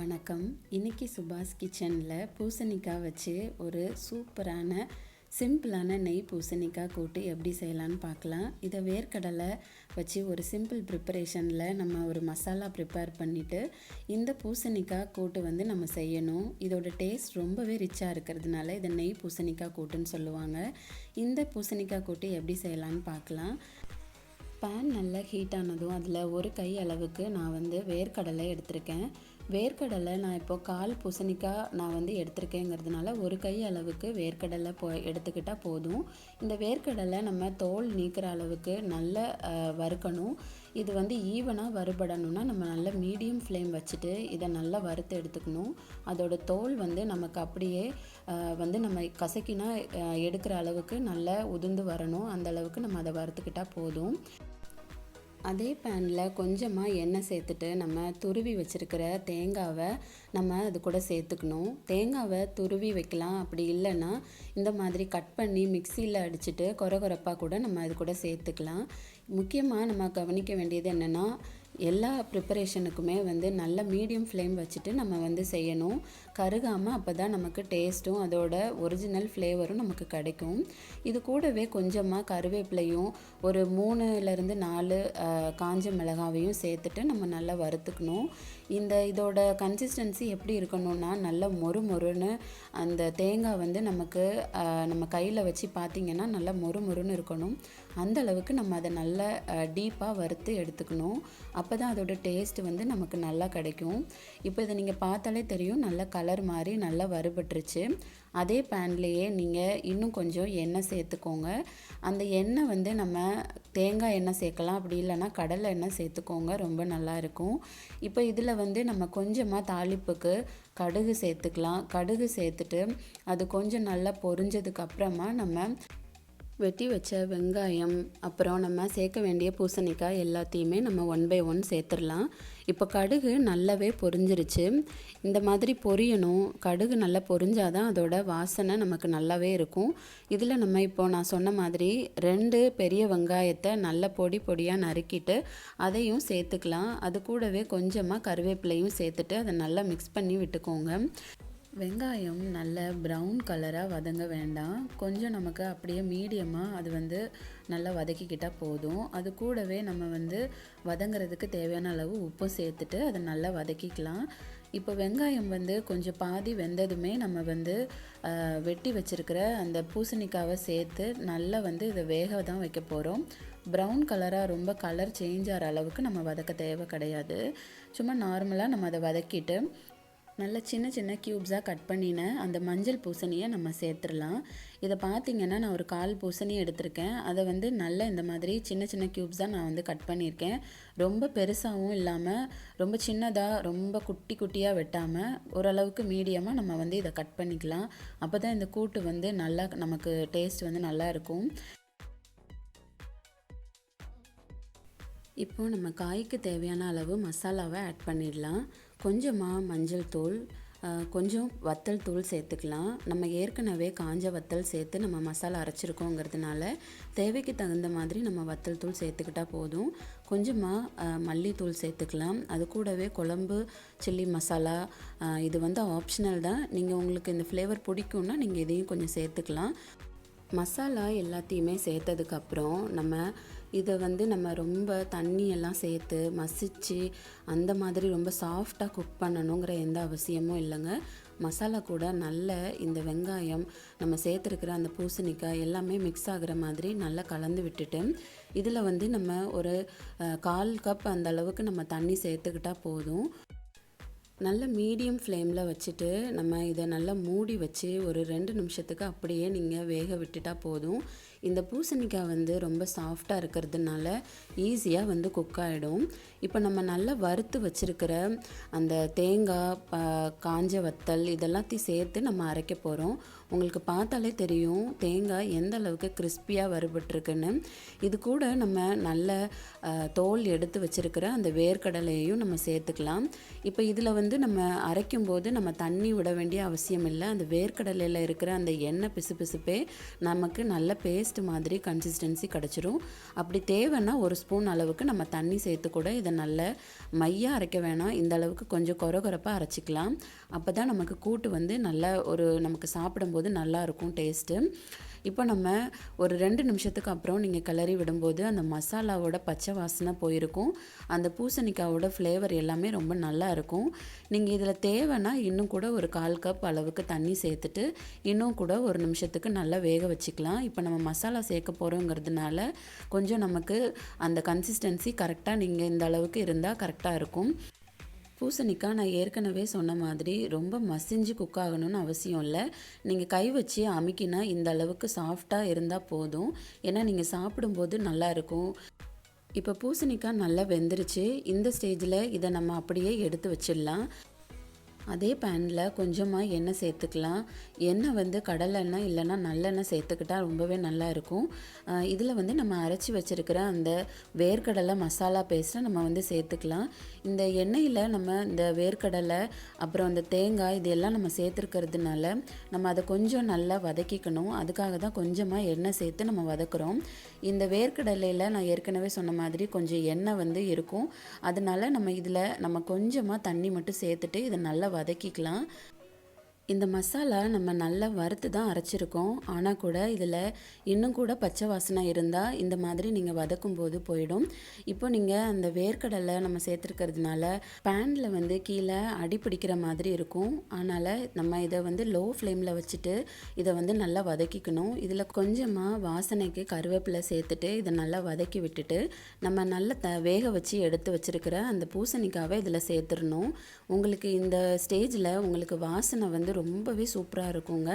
வணக்கம். இன்னைக்கு சுபாஷ் கிச்சனில் பூசணிக்காய் வச்சு ஒரு சூப்பரான சிம்பிளான நெய் பூசணிக்காய் கூட்டு எப்படி செய்யலான்னு பார்க்கலாம். இதை வேர்க்கடலை வச்சு ஒரு சிம்பிள் ப்ரிப்பரேஷனில் நம்ம ஒரு மசாலா ப்ரிப்பேர் பண்ணிவிட்டு இந்த பூசணிக்காய் கூட்டு வந்து நம்ம செய்யணும். இதோட டேஸ்ட் ரொம்பவே ரிச்சாக இருக்கிறதுனால இதை நெய் பூசணிக்காய் கூட்டுன்னு சொல்லுவாங்க. இந்த பூசணிக்காய் கூட்டு எப்படி செய்யலான்னு பார்க்கலாம். பேன் நல்லா ஹீட் ஆனதும் அதில் ஒரு கை அளவுக்கு நான் வந்து வேர்க்கடலை எடுத்திருக்கேன். வேர்க்கடலை நான் இப்போ கால் பூசணிக்காய் நான் வந்து எடுத்திருக்கேங்கிறதுனால ஒரு கை அளவுக்கு வேர்க்கடலை போ எடுத்துக்கிட்டால் போதும். இந்த வேர்க்கடலை நம்ம தோல் நீக்கிற அளவுக்கு நல்லா வறுக்கணும். இது வந்து ஈவனாக வறுபடணும்னா நம்ம நல்ல மீடியம் ஃப்ளேம் வச்சுட்டு இதை நல்லா வறுத்து எடுத்துக்கணும். அதோட தோல் வந்து நமக்கு அப்படியே வந்து நம்ம கசக்கினா எடுக்கிற அளவுக்கு நல்லா உதிர்ந்து வரணும். அந்த அளவுக்கு நம்ம அதை வறுத்துக்கிட்டால் போதும். அதே பேனில் கொஞ்சமாக எண்ணெய் சேர்த்துட்டு நம்ம துருவி வச்சுருக்கிற தேங்காவை நம்ம அது கூட சேர்த்துக்கணும். தேங்காவை துருவி வைக்கலாம். அப்படி இல்லைன்னா இந்த மாதிரி கட் பண்ணி மிக்சியில் அடிச்சுட்டு கொர கொரப்பாக கூட நம்ம அது கூட சேர்த்துக்கலாம். முக்கியமாக நம்ம கவனிக்க வேண்டியது என்னென்னா எல்லா ப்ரிப்பரேஷனுக்குமே வந்து நல்ல மீடியம் ஃப்ளேம் வச்சுட்டு நம்ம வந்து செய்யணும். கருகாமல் அப்போ தான் நமக்கு டேஸ்ட்டும் அதோட ஒரிஜினல் ஃப்ளேவரும் நமக்கு கிடைக்கும். இது கூடவே கொஞ்சமாக கருவேப்பிலையும் ஒரு மூணுலேருந்து நாலு காஞ்ச மிளகாவையும் சேர்த்துட்டு நம்ம நல்லா வறுத்துக்கணும். இந்த இதோட கன்சிஸ்டன்சி எப்படி இருக்கணும்னா நல்ல மொறு மொறுன்னு அந்த தேங்காய் வந்து நமக்கு நம்ம கையில் வச்சு பார்த்தீங்கன்னா நல்லா மொறு மொறுன்னு இருக்கணும். அந்த அளவுக்கு நம்ம அதை நல்லா டீப்பாக வறுத்து எடுத்துக்கணும். அப்போ தான் அதோட டேஸ்ட் வந்து நமக்கு நல்லா கிடைக்கும். இப்போ இதை நீங்கள் பார்த்தாலே தெரியும் நல்ல கலர் மாதிரி நல்லா வறுபட்டுருச்சு. அதே பேன்லேயே நீங்கள் இன்னும் கொஞ்சம் எண்ணெய் சேர்த்துக்கோங்க. அந்த எண்ணெய் வந்து நம்ம தேங்காய் எண்ணெய் சேர்க்கலாம். அப்படி இல்லைன்னா கடலை எண்ணெய் சேர்த்துக்கோங்க. ரொம்ப நல்லா இருக்கும். இப்போ இதில் வந்து நம்ம கொஞ்சமாக தாளிப்புக்கு கடுகு சேர்த்துக்கலாம். கடுகு சேர்த்துட்டு அது கொஞ்சம் நல்லா பொரிஞ்சதுக்கு அப்புறமா நம்ம வெட்டி வச்ச வெங்காயம் அப்புறம் நம்ம சேர்க்க வேண்டிய பூசணிக்காய் எல்லாத்தையுமே நம்ம ஒன் பை ஒன் சேர்த்துடலாம். இப்போ கடுகு நல்லாவே பொரிஞ்சிருச்சு. இந்த மாதிரி பொரியணும் கடுகு நல்லா பொரிஞ்சாதான் அதோட வாசனை நமக்கு நல்லாவே இருக்கும். இதில் நம்ம இப்போ நான் சொன்ன மாதிரி ரெண்டு பெரிய வெங்காயத்தை நல்ல பொடி பொடியாக நறுக்கிட்டு அதையும் சேர்த்துக்கலாம். அது கூடவே கொஞ்சமாக கருவேப்பிலையும் சேர்த்துட்டு அதை நல்லா மிக்ஸ் பண்ணி விட்டுக்கோங்க. வெங்காயம் நல்ல ப்ரௌன் கலராக வதங்க வேண்டாம். கொஞ்சம் நமக்கு அப்படியே மீடியமாக அது வந்து நல்லா வதக்கிக்கிட்டால் போதும். அது கூடவே நம்ம வந்து வதங்குறதுக்கு தேவையான அளவு உப்பும் சேர்த்துட்டு அதை நல்லா வதக்கிக்கலாம். இப்போ வெங்காயம் வந்து கொஞ்சம் பாதி வெந்ததுமே நம்ம வந்து வெட்டி வச்சிருக்கிற அந்த பூசணிக்காவை சேர்த்து நல்லா வந்து இதை வேக தான் வைக்க போகிறோம் ப்ரௌன் கலராக ரொம்ப கலர் சேஞ்ச் ஆகிற அளவுக்கு நம்ம வதக்க தேவை கிடையாது. சும்மா நார்மலாக நம்ம அதை வதக்கிட்டு நல்ல சின்ன சின்ன க்யூப்ஸாக கட் பண்ணின அந்த மஞ்சள் பூசணியை நம்ம சேர்த்துடலாம். இதை பார்த்திங்கன்னா நான் ஒரு கால் பூசணி எடுத்திருக்கேன். அதை வந்து நல்ல இந்த மாதிரி சின்ன சின்ன க்யூப்ஸாக நான் வந்து கட் பண்ணியிருக்கேன். ரொம்ப பெருசாகவும் இல்லாமல் ரொம்ப சின்னதாக ரொம்ப குட்டி குட்டியாக வெட்டாமல் ஓரளவுக்கு மீடியமாக நம்ம வந்து இதை கட் பண்ணிக்கலாம். அப்போ தான் இந்த கூட்டு வந்து நல்லா நமக்கு டேஸ்ட் வந்து நல்லா இருக்கும். இப்போது நம்ம காய்க்கு தேவையான அளவு மசாலாவை ஆட் பண்ணிடலாம். கொஞ்சமாக மஞ்சள் தூள் கொஞ்சம் வத்தல் தூள் சேர்த்துக்கலாம். நம்ம ஏற்கனவே காஞ்ச வத்தல் சேர்த்து நம்ம மசாலா அரைச்சிருக்கோங்கிறதுனால தேவைக்கு தகுந்த மாதிரி நம்ம வத்தல் தூள் சேர்த்துக்கிட்டா போதும். கொஞ்சமாக மல்லித்தூள் சேர்த்துக்கலாம். அது கூடவே குழம்பு சில்லி மசாலா இது வந்து ஆப்ஷனல் தான். நீங்கள் உங்களுக்கு இந்த ஃப்ளேவர் பிடிக்கும்னா நீங்கள் இதையும் கொஞ்சம் சேர்த்துக்கலாம். மசாலா எல்லாத்தையுமே சேர்த்ததுக்கப்புறம் நம்ம இதை வந்து நம்ம ரொம்ப தண்ணியெல்லாம் சேர்த்து மசிச்சு அந்த மாதிரி ரொம்ப சாஃப்டாக குக் பண்ணணுங்கிற எந்த அவசியமும் இல்லைங்க. மசாலா கூட நல்ல இந்த வெங்காயம் நம்ம சேர்த்துருக்கிற அந்த பூசணிக்காய் எல்லாமே மிக்ஸ் ஆகுற மாதிரி நல்லா கலந்து விட்டுட்டு இதில் வந்து நம்ம ஒரு கால் கப் அந்த அளவுக்கு நம்ம தண்ணி சேர்த்துக்கிட்டா போதும். நல்ல மீடியம் ஃப்ளேமில் வச்சுட்டு நம்ம இதை நல்லா மூடி வச்சு ஒரு ரெண்டு நிமிஷத்துக்கு அப்படியே நீங்கள் வேக விட்டுட்டா போதும். இந்த பூசணிக்காய் வந்து ரொம்ப சாஃப்டாக இருக்கிறதுனால ஈஸியாக வந்து குக் ஆகிடும் இப்போ நம்ம நல்லா வறுத்து வச்சுருக்கிற அந்த தேங்காய் ப- காஞ்ச வத்தல் இதெல்லாத்தையும் சேர்த்து நம்ம அரைக்க போகிறோம் உங்களுக்கு பார்த்தாலே தெரியும் தேங்காய் எந்த அளவுக்கு கிறிஸ்பியாக வறுபட்டுருக்குன்னு. இது கூட நம்ம நல்ல தோல் எடுத்து வச்சுருக்கிற அந்த வேர்க்கடலையையும் நம்ம சேர்த்துக்கலாம். இப்போ இதில் வந்து நம்ம அரைக்கும் போது நம்ம தண்ணி விட வேண்டிய அவசியம் இல்லை. அந்த வேர்க்கடலையில் இருக்கிற அந்த எண்ணெய் பிசுபிசுப்பே நமக்கு நல்ல பேஸ்ட் பேஸ்ட் மாதிரி கன்சிஸ்டன்சி கிடச்சிரும். அப்படி தேவைன்னா ஒரு ஸ்பூன் அளவுக்கு நம்ம தண்ணி சேர்த்து கூட இதை நல்ல மையாக அரைக்க வேணாம். இந்த அளவுக்கு கொஞ்சம் கொர கொரப்பாக அரைச்சிக்கலாம். அப்போ தான் நமக்கு கூட்டு வந்து நல்லா ஒரு நமக்கு சாப்பிடும்போது நல்லாயிருக்கும் டேஸ்ட்டு இப்போ நம்ம ஒரு ரெண்டு நிமிஷத்துக்கு அப்புறம் நீங்கள் கிளறி விடும்போது அந்த மசாலாவோட பச்சை வாசனை போயிருக்கும். அந்த பூசணிக்காவோட ஃப்ளேவர் எல்லாமே ரொம்ப நல்லா இருக்கும். நீங்கள் இதில் தேவைன்னா இன்னும் கூட ஒரு கால் கப் அளவுக்கு தண்ணி சேர்த்துட்டு இன்னும் கூட ஒரு நிமிஷத்துக்கு நல்லா வேக வச்சுக்கலாம். இப்போ நம்ம மசாலா சேர்க்க போகிறோங்கிறதுனால கொஞ்சம் நமக்கு அந்த கன்சிஸ்டன்சி கரெக்டாக நீங்கள் இந்த அளவுக்கு இருந்தால் கரெக்டாக இருக்கும். பூசணிக்காய் நான் ஏற்கனவே சொன்ன மாதிரி ரொம்ப மசிஞ்சு குக் ஆகணும்னு அவசியம் இல்லை. நீங்கள் கை வச்சு அமுக்கினா இந்த அளவுக்கு சாஃப்டாக இருந்தால் போதும். ஏன்னா நீங்கள் சாப்பிடும்போது நல்லாயிருக்கும் இப்போ பூசணிக்காய் நல்லா வெந்துருச்சு. இந்த ஸ்டேஜில் இதை நம்ம அப்படியே எடுத்து வச்சிடலாம். அதே பேனில் கொஞ்சமாக எண்ணெய் சேர்த்துக்கலாம். எண்ணெய் வந்து கடலெண்ணெய் இல்லைன்னா நல்லெண்ணெய் சேர்த்துக்கிட்டா ரொம்பவே நல்லா இருக்கும். இதில் வந்து நம்ம அரைச்சி வச்சுருக்கிற அந்த வேர்க்கடலை மசாலா பேஸ்ட்டை நம்ம வந்து சேர்த்துக்கலாம். இந்த எண்ணெயில் நம்ம இந்த வேர்க்கடலை அப்புறம் அந்த தேங்காய் இதெல்லாம் நம்ம சேர்த்துருக்கிறதுனால நம்ம அதை கொஞ்சம் நல்லா வதக்கிக்கணும். அதுக்காக தான் கொஞ்சமாக எண்ணெய் சேர்த்து நம்ம வதக்குறோம். இந்த வேர்க்கடலையில் நான் ஏற்கனவே சொன்ன மாதிரி கொஞ்சம் எண்ணெய் வந்து இருக்கும். அதனால நம்ம இதில் நம்ம கொஞ்சமாக தண்ணி மட்டும் சேர்த்துட்டு இதை நல்லா வதக்கிக்கலாம். இந்த மசாலா நம்ம நல்லா வறுத்து தான் அரைச்சிருக்கோம். ஆனால் கூட இதில் இன்னும் கூட பச்சை வாசனை இருந்தால் இந்த மாதிரி நீங்கள் வதக்கும் போது போயிடும். இப்போ நீங்கள் அந்த வேர்க்கடலை நம்ம சேர்த்துருக்கிறதுனால பேனில் வந்து கீழே அடி பிடிக்கிற மாதிரி இருக்கும். அதனால் நம்ம இதை வந்து லோ ஃப்ளேமில் வச்சுட்டு இதை வந்து நல்லா வதக்கிக்கணும். இதில் கொஞ்சமாக வாசனைக்கு கருவேப்பிலை சேர்த்துட்டு இதை நல்லா வதக்கி விட்டுட்டு நம்ம நல்லா த வேக வச்சு எடுத்து வச்சுருக்கிற அந்த பூசணிக்காவை இதில் சேர்த்துடணும். உங்களுக்கு இந்த ஸ்டேஜில் உங்களுக்கு வாசனை வந்து ரொம்பவே சூப்பராக இருக்குங்க.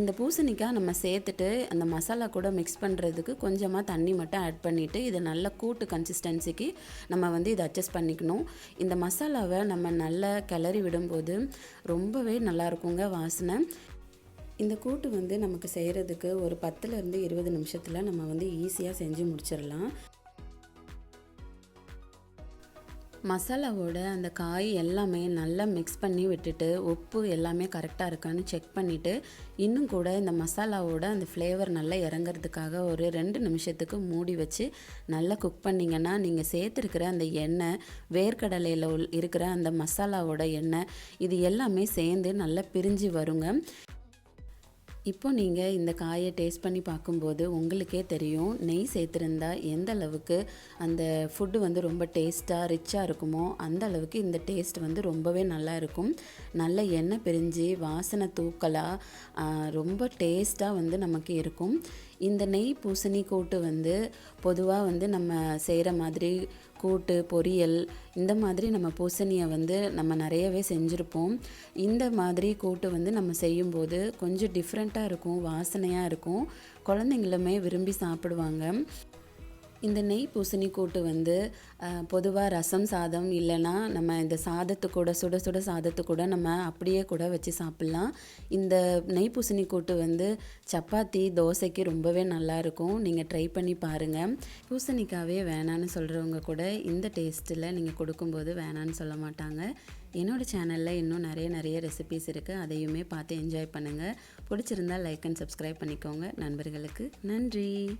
இந்த பூசணிக்காய் நம்ம சேர்த்துட்டு அந்த மசாலா கூட மிக்ஸ் பண்ணுறதுக்கு கொஞ்சமாக தண்ணி மட்டும் ஆட் பண்ணிவிட்டு இதை நல்ல கூட்டு கன்சிஸ்டன்சிக்கு நம்ம வந்து இதை அட்ஜஸ்ட் பண்ணிக்கணும். இந்த மசாலாவை நம்ம நல்லா கிளறி விடும்போது ரொம்பவே நல்லா இருக்குங்க வாசனை. இந்த கூட்டு வந்து நமக்கு செய்கிறதுக்கு ஒரு பத்துலேருந்து இருபது நிமிஷத்தில் நம்ம வந்து ஈஸியாக செஞ்சு முடிச்சிடலாம். மசாலாவோட அந்த காய் எல்லாமே நல்லா மிக்ஸ் பண்ணி விட்டுட்டு உப்பு எல்லாமே கரெக்டாக இருக்கான்னு செக் பண்ணிவிட்டு இன்னும் கூட இந்த மசாலாவோட அந்த ஃப்ளேவர் நல்லா இறங்குறதுக்காக ஒரு ரெண்டு நிமிஷத்துக்கு மூடி வச்சு நல்லா குக் பண்ணிங்கன்னா நீங்கள் சேர்த்துருக்கிற அந்த எண்ணெய் வேர்க்கடலையில் இருக்கிற அந்த மசாலாவோட எண்ணெய் இது எல்லாமே சேர்ந்து நல்லா பிரிஞ்சு வருங்க. இப்போ நீங்கள் இந்த காயை டேஸ்ட் பண்ணி பார்க்கும்போது உங்களுக்கே தெரியும் நெய் சேர்த்துருந்தா எந்த அளவுக்கு அந்த ஃபுட்டு வந்து ரொம்ப டேஸ்ட்டாக ரிச்சாக இருக்குமோ அந்த அளவுக்கு இந்த டேஸ்ட் வந்து ரொம்பவே நல்லா இருக்கும். நல்ல எண்ணெய் பிரிஞ்சு வாசனை தூக்கலாக ரொம்ப டேஸ்ட்டாக வந்து நமக்கு இருக்கும். இந்த நெய் பூசணி கூட்டு வந்து பொதுவாக வந்து நம்ம செய்கிற மாதிரி கூட்டு பொரியல் இந்த மாதிரி நம்ம பூசணியை வந்து நம்ம நிறையவே செஞ்சுருப்போம். இந்த மாதிரி கூட்டு வந்து நம்ம செய்யும்போது கொஞ்சம் டிஃப்ரெண்ட்டாக இருக்கும் வாசனையாக இருக்கும். குழந்தைங்களுமே விரும்பி சாப்பிடுவாங்க. இந்த நெய் பூசணி கூட்டு வந்து பொதுவாக ரசம் சாதம் இல்லைன்னா நம்ம இந்த சாதத்து கூட சுட சுட சாதத்து கூட நம்ம அப்படியே கூட வச்சு சாப்பிட்லாம். இந்த நெய் பூசணி கூட்டு வந்து சப்பாத்தி தோசைக்கு ரொம்பவே நல்லாயிருக்கும் நீங்கள் ட்ரை பண்ணி பாருங்கள் பூசணிக்காவே வேணான்னு சொல்கிறவங்க கூட இந்த டேஸ்ட்டில் நீங்கள் கொடுக்கும்போது வேணான்னு சொல்ல மாட்டாங்க. என்னோடய சேனலில் இன்னும் நிறைய நிறைய ரெசிபீஸ் இருக்குது அதையுமே பார்த்து என்ஜாய் பண்ணுங்கள் பிடிச்சிருந்தால் லைக் அண்ட் சப்ஸ்கிரைப் பண்ணிக்கோங்க. நண்பர்களுக்கு நன்றி.